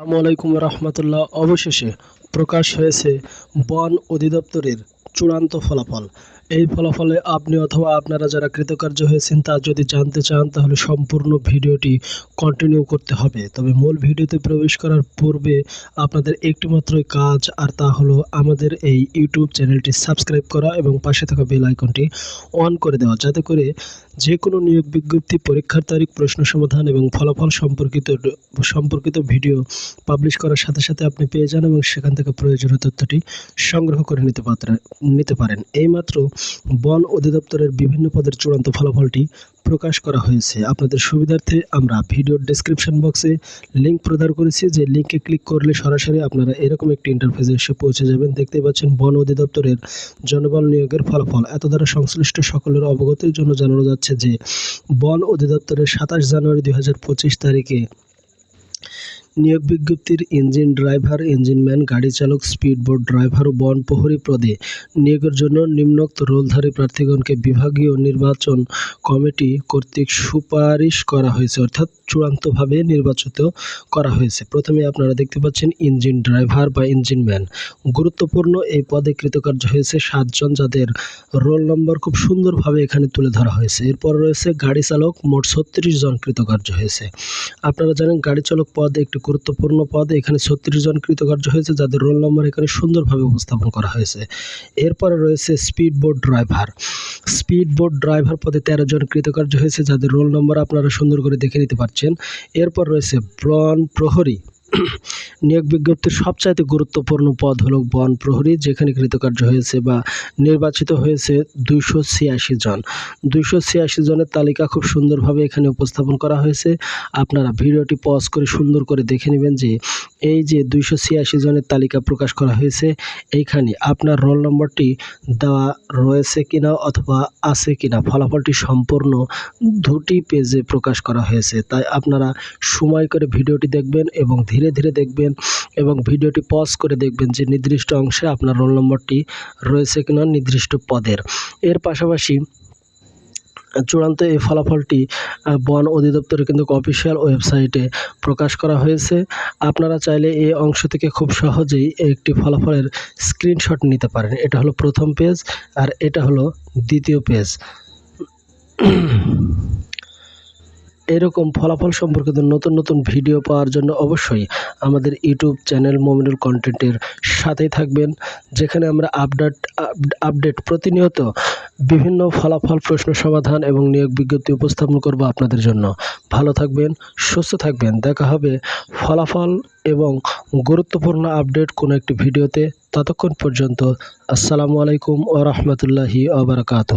আসসালামু আলাইকুম রহমতুল্লাহ। অবশেষে প্রকাশ হয়েছে বন অধিদপ্তরের চূড়ান্ত ফলাফল। এই ফলাফলে আপনি অথবা আপনারা যারা কৃতকার্য হয়েছেন, তা যদি জানতে চান, তাহলে সম্পূর্ণ ভিডিওটি কন্টিনিউ করতে হবে। তবে মূল ভিডিওতে প্রবেশ করার পূর্বে আপনাদের একটিমাত্রই কাজ, আর তা হলো আমাদের এই ইউটিউব চ্যানেলটি সাবস্ক্রাইব করা এবং পাশে থাকা বেল আইকনটি অন করে দেওয়া। যাতে করে যে কোনো নিয়োগ বিজ্ঞপ্তি, পরীক্ষার তারিখ, প্রশ্ন সমাধান এবং ফলাফল সম্পর্কিত সম্পর্কিত ভিডিও পাবলিশ করার সাথে সাথে আপনি পেয়ে যান এবং সেখান থেকে প্রয়োজনীয় তথ্যটি সংগ্রহ করে নিতে পারেন নিতে পারেন। এইমাত্র বন অধিদপ্তরের বিভিন্ন পদের চূড়ান্ত ফলাফলটি প্রকাশ করা হয়েছে। আপনাদের সুবিধার্থে আমরা ভিডিওর ডেসক্রিপশন বক্সে লিঙ্ক প্রদান করেছি। যে লিঙ্কে ক্লিক করলে সরাসরি আপনারা এরকম একটি ইন্টারফেসে এসে পৌঁছে যাবেন। দেখতে পাচ্ছেন বন অধিদপ্তরের জনবল নিয়োগের ফলাফল। এত দ্বারা সংশ্লিষ্ট সকলের অবগতির জন্য জানানো যাচ্ছে যে বন অধিদপ্তরের সাতাশ জানুয়ারি দু হাজার পঁচিশ তারিখে নিয়োগ বিজ্ঞপ্তির ইঞ্জিন ড্রাইভার ইঞ্জিনম্যান গাড়ি চালক, স্পিডবোট ড্রাইভার ও বন প্রহরী পদে নিয়োগের জন্য নিম্নোক্ত রোলধারী প্রার্থীগণকে বিভাগীয় নির্বাচন কমিটি কর্তৃক সুপারিশ করা হয়েছে, অর্থাৎ চূড়ান্তভাবে নির্বাচিত করা হয়েছে। প্রথমে আপনারা দেখতে পাচ্ছেন ইঞ্জিন ড্রাইভার বা ইঞ্জিনম্যান গুরুত্বপূর্ণ এই পদে কৃতকার্য হয়েছে সাতজন, যাদের রোল নম্বর খুব সুন্দরভাবে এখানে তুলে ধরা হয়েছে। এরপর রয়েছে গাড়ি চালক, মোট ছত্রিশ জন কৃতকার্য হয়েছে। আপনারা জানেন গাড়ি চালক পদ একটি গুরুত্বপূর্ণ পদ এখানে ছত্রিশ জন কৃতকার্য হয়েছে, যাদের রোল নম্বর এখানে সুন্দরভাবে উপস্থাপন করা হয়েছে। এরপরে রয়েছে speed boat driver speed boat driver পদে তেরো জন কৃতকার্য হয়েছে, যাদের রোল নম্বর আপনারা সুন্দর করে দেখে নিতে পারছেন। এরপর রয়েছে ব্রন প্রহরী। নিয়োগ বিজ্ঞপ্তির সবচাইতে গুরুত্বপূর্ণ পদ হলো বন প্রহরী, যেখানে কৃতকার্য হয়েছে বা নির্বাচিত হয়েছে দুইশো ছিয়াশি জন। দুইশো ছিয়াশি জনের তালিকা খুব সুন্দরভাবে এখানে উপস্থাপন করা হয়েছে। আপনারা ভিডিওটি পজ করে সুন্দর করে দেখে নেবেন যে এই যে দুইশো ছিয়াশি জনের তালিকা প্রকাশ করা হয়েছে, এইখানে আপনার রোল নম্বরটি দেওয়া রয়েছে কিনা অথবা আছে কিনা, ফলাফলটি সম্পূর্ণ দুটি পেজে প্রকাশ করা হয়েছে। তাই আপনারা সময় করে ভিডিওটি দেখবেন এবং ধীরে ধীরে দেখবেন এবং ভিডিওটি পজ করে দেখবেন যে নির্দিষ্ট অংশে আপনার রোল নম্বরটি রয়েছে কিনা নির্দিষ্ট পদের। এর পাশাপাশি চূড়ান্ত এই ফলাফলটি বন অধিদপ্তরের কিন্তু অফিসিয়াল ওয়েবসাইটে প্রকাশ করা হয়েছে। আপনারা চাইলে এই অংশ থেকে খুব সহজেই একটি ফলাফলের স্ক্রিনশট নিতে পারেন। এটা হলো প্রথম পেজ আর এটা হলো দ্বিতীয় পেজ এরকম ফলাফল সম্পর্কিত নতুন নতুন ভিডিও পাওয়ার জন্য অবশ্যই আমাদের ইউটিউব চ্যানেল মোমিনুল কন্টেন্টের সাথেই থাকবেন, যেখানে আমরা আপডেট আপডেট প্রতিনিয়ত বিভিন্ন ফলাফল, প্রশ্ন, সমাধান এবং নিয়োগ বিজ্ঞপ্তি উপস্থাপন করব আপনাদের জন্য। ভালো থাকবেন, সুস্থ থাকবেন। দেখা হবে ফলাফল এবং গুরুত্বপূর্ণ আপডেট কোনো একটি ভিডিওতে। ততক্ষণ পর্যন্ত আসসালামু আলাইকুম ও রহমতুল্লাহি আবরকাত